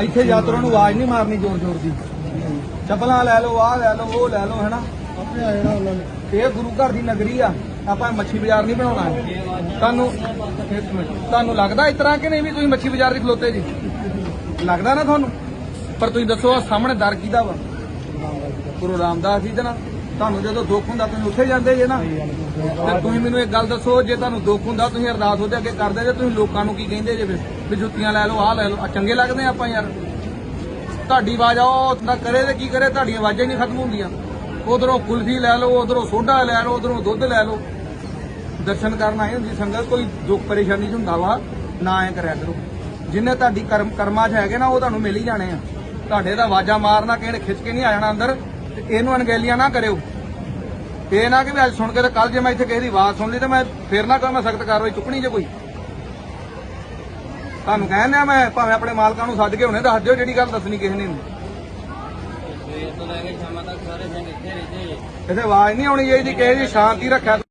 ਇੱਥੇ ਯਾਤਰਾ ਨੂੰ ਆਵਾਜ਼ ਨਹੀਂ ਮਾਰਨੀ ਜ਼ੋਰ ਜ਼ੋਰ ਦੀ। ਚੱਪਲਾਂ ਲੈ ਲਓ ਆਹ ਲੈ ਲਓ ਉਹ ਲੈ ਲਓ ਹੈਨਾ? ਆਪੇ ਆ ਜਾਣਾ ਉਹਨਾਂ ਨੇ ਇਹ ਗੁਰੂ ਘਰ ਦੀ ਨਗਰੀ ਆ। ਆਪਾਂ ਮੱਛੀ ਬਾਜ਼ਾਰ ਨਹੀਂ ਬਣਾਉਣਾ। ਤੁਹਾਨੂੰ ਤੁਹਾਨੂੰ ਲੱਗਦਾ ਇਸ ਤਰ੍ਹਾਂ ਕਿ ਨਹੀਂ ਵੀ ਤੁਸੀਂ ਮੱਛੀ ਬਾਜ਼ਾਰ ਦੇ ਖਲੋਤੇ ਜੀ? ਲੱਗਦਾ ਨਾ ਤੁਹਾਨੂੰ? ਪਰ ਤੁਸੀਂ ਦੱਸੋ ਆਹ ਸਾਹਮਣੇ ਦਰ ਕਿਹਦਾ ਵਾ? ਗੁਰੂ ਰਾਮਦਾਸ ਜੀ ਦਾ ਨਾ। ਤੁਹਾਨੂੰ ਜਦੋਂ ਦੁੱਖ ਹੁੰਦਾ ਤੁਸੀਂ ਉੱਥੇ ਜਾਂਦੇ ਜੇ ਨਾ। ਤੇ ਤੁਸੀਂ ਮੈਨੂੰ ਇੱਕ ਗੱਲ ਦੱਸੋ, ਜੇ ਤੁਹਾਨੂੰ ਦੁੱਖ ਹੁੰਦਾ ਤੁਸੀਂ ਅਰਦਾਸ ਉਹਦੇ ਅੱਗੇ ਕਰਦੇ ਜੇ, ਤੁਸੀਂ ਲੋਕਾਂ ਨੂੰ ਕੀ ਕਹਿੰਦੇ ਜੇ ਫਿਰ? ਵੀ ਜੁੱਤੀਆਂ ਲੈ ਲਓ, ਆਹ ਲੈ ਲਓ ਚੰਗੇ ਲੱਗਦੇ ਆ ਆਪਾਂ ਯਾਰ। ਤੁਹਾਡੀ ਆਵਾਜ਼ ਆਓ ਨਾ ਕਰੇ ਤੇ ਕੀ ਕਰੇ ਤੁਹਾਡੀ ਆਵਾਜ਼ਾਂ ਹੀ ਨਹੀਂ ਖਤਮ ਹੁੰਦੀਆਂ। ਉਧਰੋਂ ਕੁਲਫੀ ਲੈ ਲਓ, ਉਧਰੋਂ ਸੋਡਾ ਲੈ ਲਓ, ਉਧਰੋਂ ਦੁੱਧ ਲੈ ਲਓ। ਦਰਸ਼ਨ ਕਰਨ ਆਏ ਹੁੰਦੀ ਸੰਗਤ, ਕੋਈ ਦੁੱਖ ਪਰੇਸ਼ਾਨੀ ਚ ਹੁੰਦਾ ਵਾ, ਨਾ ਐ ਕਰਿਆ ਕਰੋ। ਜਿੰਨੇ ਤੁਹਾਡੀ ਕਰਮ ਕਰਮਾ 'ਚ ਹੈਗੇ ਨਾ, ਉਹ ਤੁਹਾਨੂੰ ਮਿਲ ਹੀ ਜਾਣੇ ਆ। ਤੁਹਾਡੇ ਦਾ ਆਵਾਜ਼ਾਂ ਮਾਰਨਾ ਕਿਸੇ ਖਿੱਚ ਕੇ ਨਹੀਂ ਆ ਜਾਣਾ ਅੰਦਰ। ਤੇ ਇਹਨੂੰ ਅਣਗਹਿਲੀਆਂ ਨਾ ਕਰਿਓ। ਇਹ ਨਾ ਕਿ ਵੀ ਅੱਜ ਸੁਣ ਕੇ ਤੇ ਕੱਲ ਜੇ ਮੈਂ ਇੱਥੇ ਕਿਸੇ ਦੀ ਆਵਾਜ਼ ਸੁਣ ਲਈ ਤੇ ਮੈਂ ਫੇਰ ਨਾ ਕਹਾਂ ਮੈਂ ਸਖਤ ਕਾਰਵਾਈ ਚੁੱਕਣੀ ਜੇ ਕੋਈ। ਤੁਹਾਨੂੰ ਕਹਿੰਦਾ ਮੈਂ ਭਾਵੇਂ ਆਪਣੇ ਮਾਲਕਾਂ ਨੂੰ ਸੱਦ ਕੇ ਹੁਣੇ ਦੱਸ ਦਿਓ ਜਿਹੜੀ ਗੱਲ ਦੱਸਣੀ ਕਿਸੇ ਨੇ ਸਵੇਰ ਤੋਂ ਲੈ ਕੇ ਸ਼ਾਮਾਂ ਤੱਕ ਸਾਰੇ ਸਿੰਘ ਇੱਥੇ ਰਹਿੰਦੇ ਇੱਥੇ ਆਵਾਜ਼ ਨਹੀਂ ਆਉਣੀ ਚਾਹੀਦੀ ਕਿਸੇ ਦੀ ਸ਼ਾਂਤੀ ਰੱਖਿਆ